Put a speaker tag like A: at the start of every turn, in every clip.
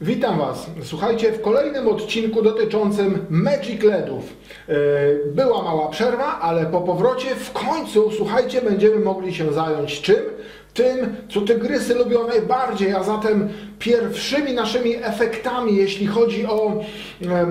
A: Witam Was. Słuchajcie, w kolejnym odcinku dotyczącym Magic LEDów. Yy, Była mała przerwa, ale po powrocie w końcu, słuchajcie, będziemy mogli się zająć czym? Tym, co tygrysy lubią najbardziej, a zatem pierwszymi naszymi efektami, jeśli chodzi o e,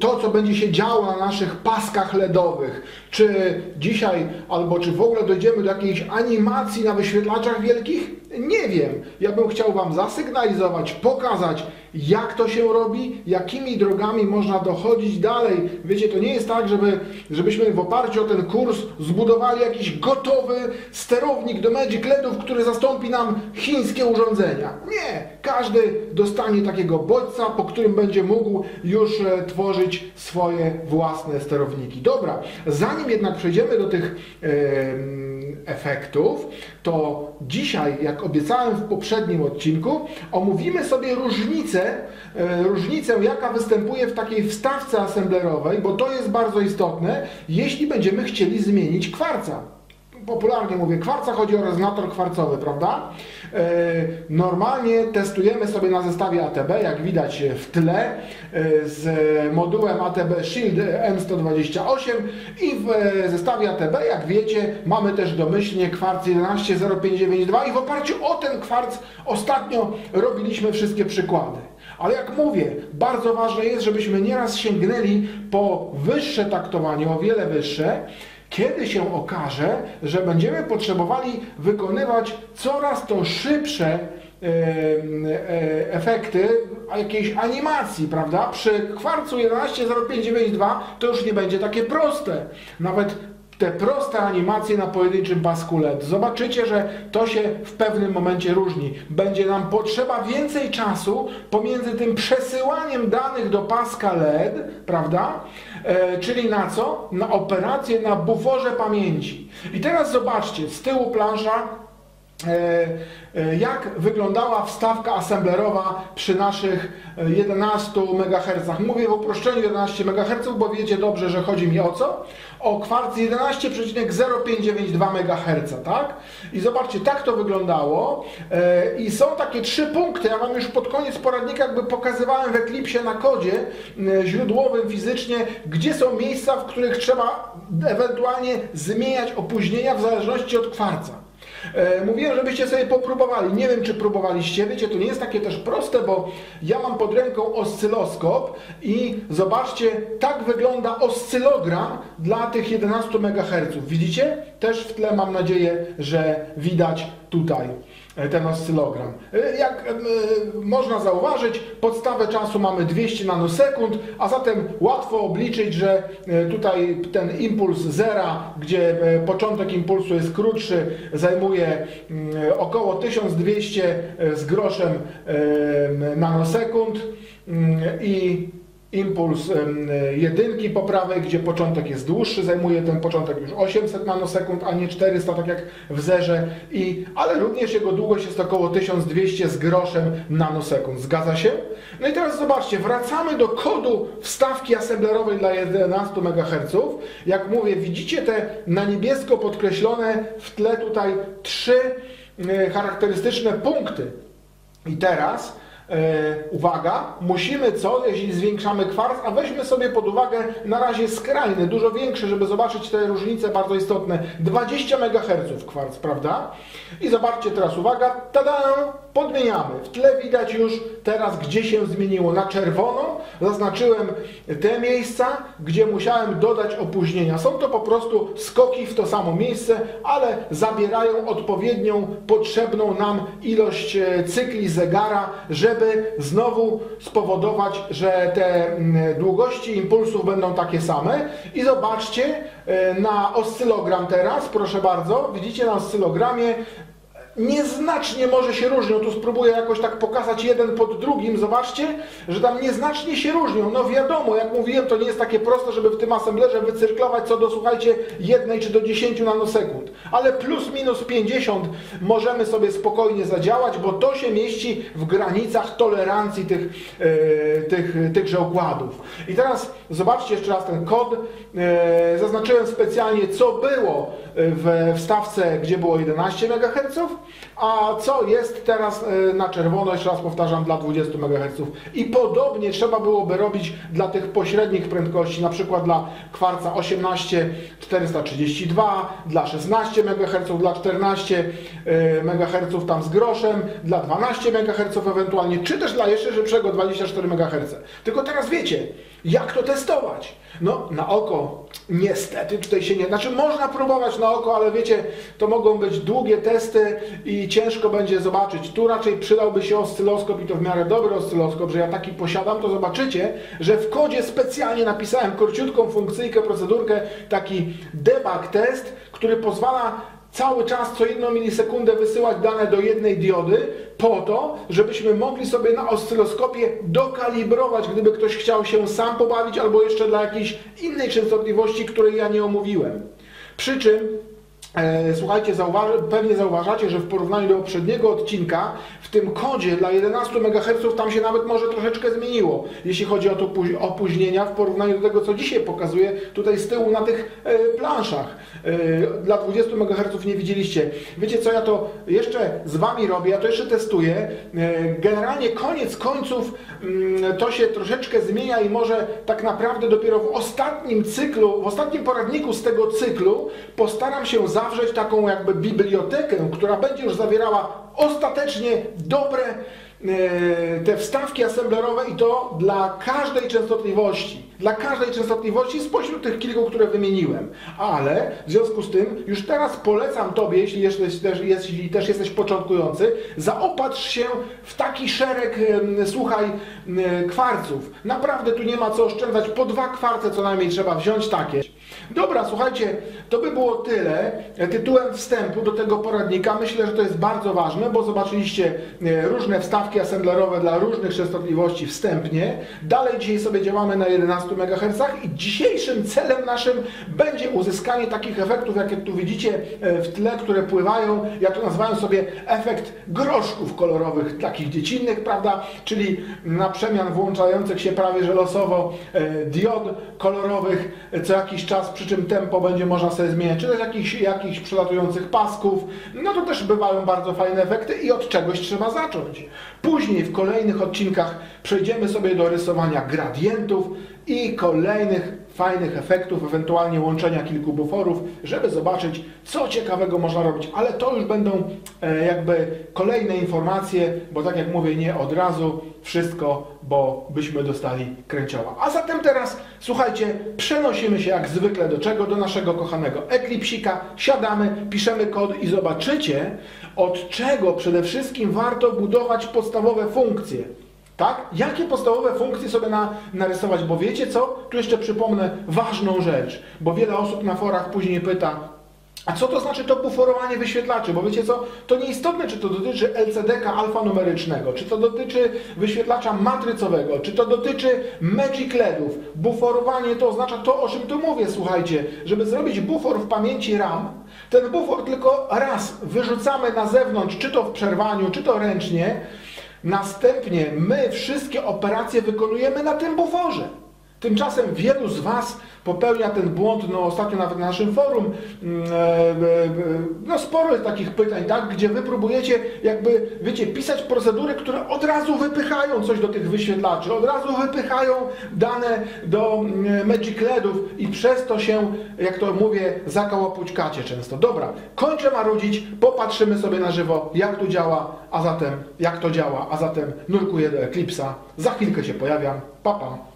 A: to, co będzie się działo na naszych paskach LEDowych. Czy dzisiaj, albo czy w ogóle dojdziemy do jakiejś animacji na wyświetlaczach wielkich? Nie wiem. Ja bym chciał Wam zasygnalizować, pokazać, jak to się robi, jakimi drogami można dochodzić dalej. Wiecie, to nie jest tak, żeby, żebyśmy w oparciu o ten kurs zbudowali jakiś gotowy sterownik do Magic LEDów, który zastąpi nam chińskie urządzenia. Nie, każdy dostanie takiego bodźca, po którym będzie mógł już e, tworzyć swoje własne sterowniki. Dobra, zanim jednak przejdziemy do tych efektów, to dzisiaj, jak obiecałem w poprzednim odcinku, omówimy sobie różnicę, e, różnicę jaka występuje w takiej wstawce assemblerowej, bo to jest bardzo istotne, jeśli będziemy chcieli zmienić kwarca popularnie mówię kwarca, chodzi o rezonator kwarcowy, prawda? E, Normalnie testujemy sobie na zestawie ATB, jak widać w tle, e, z modułem ATB Shield M128 i w zestawie ATB, jak wiecie, mamy też domyślnie kwarc 110592 i w oparciu o ten kwarc ostatnio robiliśmy wszystkie przykłady. Ale jak mówię, bardzo ważne jest, żebyśmy nieraz sięgnęli po wyższe taktowanie, o wiele wyższe, kiedy się okaże, że będziemy potrzebowali wykonywać coraz to szybsze e, efekty jakiejś animacji, prawda? Przy kwarcu 110592 to już nie będzie takie proste. Nawet te proste animacje na pojedynczym pasku LED. Zobaczycie, że to się w pewnym momencie różni. Będzie nam potrzeba więcej czasu pomiędzy tym przesyłaniem danych do paska LED, prawda? E, czyli na co? Na operację na buforze pamięci. I teraz zobaczcie, z tyłu plansza jak wyglądała wstawka assemblerowa przy naszych e, 11 MHz. Mówię w uproszczeniu 11 MHz, bo wiecie dobrze, że chodzi mi o co? O kwarc 11,0592 MHz, tak? I zobaczcie, tak to wyglądało. I są takie trzy punkty. Ja Wam już pod koniec poradnika jakby pokazywałem w Eclipse na kodzie źródłowym fizycznie, gdzie są miejsca, w których trzeba ewentualnie zmieniać opóźnienia w zależności od kwarca. E, Mówiłem, żebyście sobie popróbowali. Nie wiem, czy próbowaliście. Wiecie, to nie jest takie też proste, bo ja mam pod ręką oscyloskop i zobaczcie, tak wygląda oscylogram dla tych 11 MHz. Widzicie? Też w tle mam nadzieję, że widać tutaj ten oscylogram. E, Jak e, można zauważyć, podstawę czasu mamy 200 nanosekund, a zatem łatwo obliczyć, że e, tutaj ten impuls zera, gdzie e, początek impulsu jest krótszy, zajmuje mm, około 1200 z groszem e, nanosekund mm, i impuls jedynki po prawej, gdzie początek jest dłuższy, zajmuje ten początek już 800 nanosekund, a nie 400, tak jak w zerze, i, ale również jego długość jest około 1200 z groszem nanosekund. Zgadza się? No i teraz zobaczcie, wracamy do kodu wstawki assemblerowej dla 11 MHz. Jak mówię, widzicie te na niebiesko podkreślone w tle tutaj trzy e, charakterystyczne punkty. I teraz uwaga, musimy co, jeśli zwiększamy kwarc, a weźmy sobie pod uwagę na razie skrajny, dużo większy, żeby zobaczyć te różnice bardzo istotne. 20 MHz kwarc, prawda? I zobaczcie teraz, uwaga, tada, podmieniamy. W tle widać już teraz, gdzie się zmieniło. Na czerwono zaznaczyłem te miejsca, gdzie musiałem dodać opóźnienia. Są to po prostu skoki w to samo miejsce, ale zabierają odpowiednią, potrzebną nam ilość e, cykli zegara, żeby znowu spowodować, że te mm, długości impulsów będą takie same. I zobaczcie e, na oscylogram teraz, proszę bardzo, widzicie na oscylogramie nieznacznie może się różnią. Tu spróbuję jakoś tak pokazać jeden pod drugim. Zobaczcie, że tam nieznacznie się różnią. No wiadomo, jak mówiłem, to nie jest takie proste, żeby w tym assemblerze wycyrklować co do, słuchajcie, jednej czy do 10 nanosekund. Ale plus minus 50 możemy sobie spokojnie zadziałać, bo to się mieści w granicach tolerancji tych, e, tych, tychże układów. I teraz zobaczcie jeszcze raz ten kod. E, zaznaczyłem specjalnie, co było w wstawce, gdzie było 11 MHz a co jest teraz e, na czerwono, jeszcze raz powtarzam, dla 20 MHz. I podobnie trzeba byłoby robić dla tych pośrednich prędkości, na przykład dla kwarca 18 432, dla 16 MHz, dla 14 MHz tam z groszem, dla 12 MHz ewentualnie, czy też dla jeszcze szybszego 24 MHz. Tylko teraz wiecie, jak to testować? No, na oko niestety tutaj się nie... Znaczy można próbować na oko, ale wiecie, to mogą być długie testy i ciężko będzie zobaczyć. Tu raczej przydałby się oscyloskop i to w miarę dobry oscyloskop, że ja taki posiadam, to zobaczycie, że w kodzie specjalnie napisałem króciutką funkcyjkę, procedurkę, taki debug test, który pozwala cały czas co jedną milisekundę wysyłać dane do jednej diody po to, żebyśmy mogli sobie na oscyloskopie dokalibrować, gdyby ktoś chciał się sam pobawić albo jeszcze dla jakiejś innej częstotliwości, której ja nie omówiłem. Przy czym słuchajcie, zauważy, pewnie zauważacie, że w porównaniu do poprzedniego odcinka w tym kodzie dla 11 MHz tam się nawet może troszeczkę zmieniło, jeśli chodzi o to opóźnienia w porównaniu do tego, co dzisiaj pokazuję tutaj z tyłu na tych e, planszach. E, dla 20 MHz nie widzieliście. Wiecie co, ja to jeszcze z Wami robię, ja to jeszcze testuję. Generalnie koniec końców mm, to się troszeczkę zmienia i może tak naprawdę dopiero w ostatnim cyklu, w ostatnim poradniku z tego cyklu postaram się zawrzeć taką jakby bibliotekę, która będzie już zawierała ostatecznie dobre e, te wstawki assemblerowe i to dla każdej częstotliwości. Dla każdej częstotliwości spośród tych kilku, które wymieniłem. Ale w związku z tym już teraz polecam Tobie, jeśli jesteś też, jeśli też jesteś początkujący, zaopatrz się w taki szereg, słuchaj, kwarców. Naprawdę tu nie ma co oszczędzać. Po dwa kwarce co najmniej trzeba wziąć takie. Dobra, słuchajcie, to by było tyle tytułem wstępu do tego poradnika. Myślę, że to jest bardzo ważne, bo zobaczyliście e, różne wstawki assemblerowe dla różnych częstotliwości wstępnie. Dalej dzisiaj sobie działamy na 11 MHz i dzisiejszym celem naszym będzie uzyskanie takich efektów, jakie tu widzicie e, w tle, które pływają. Ja to nazywałem sobie efekt groszków kolorowych, takich dziecinnych, prawda? Czyli na przemian włączających się prawie że losowo e, diod kolorowych co jakiś czas przy czym tempo będzie można sobie zmieniać, czy też jakichś, jakichś przelatujących pasków, no to też bywają bardzo fajne efekty i od czegoś trzeba zacząć. Później w kolejnych odcinkach przejdziemy sobie do rysowania gradientów i kolejnych fajnych efektów, ewentualnie łączenia kilku buforów, żeby zobaczyć, co ciekawego można robić. Ale to już będą e, jakby kolejne informacje, bo tak jak mówię, nie od razu wszystko, bo byśmy dostali kręcioła. A zatem teraz, słuchajcie, przenosimy się jak zwykle do czego? Do naszego kochanego Eklipsika, siadamy, piszemy kod i zobaczycie, od czego przede wszystkim warto budować podstawowe funkcje. Tak? Jakie podstawowe funkcje sobie na, narysować? Bo wiecie co? Tu jeszcze przypomnę ważną rzecz, bo wiele osób na forach później pyta, a co to znaczy to buforowanie wyświetlaczy? Bo wiecie co, to nieistotne, czy to dotyczy LCD-ka alfanumerycznego, czy to dotyczy wyświetlacza matrycowego, czy to dotyczy Magic LEDów. Buforowanie to oznacza to, o czym tu mówię, słuchajcie, żeby zrobić bufor w pamięci RAM, ten bufor tylko raz wyrzucamy na zewnątrz, czy to w przerwaniu, czy to ręcznie, Następnie my wszystkie operacje wykonujemy na tym buforze. Tymczasem wielu z Was popełnia ten błąd, no ostatnio nawet na naszym forum, mm, e, e, e, no sporo jest takich pytań, tak, gdzie Wy próbujecie jakby, wiecie, pisać procedury, które od razu wypychają coś do tych wyświetlaczy, od razu wypychają dane do mm, Magic LEDów i przez to się, jak to mówię, zakałapućkacie często. Dobra, kończę marudzić, popatrzymy sobie na żywo, jak to działa, a zatem, jak to działa, a zatem nurkuję do Eclipse'a, za chwilkę się pojawiam, papa. Pa.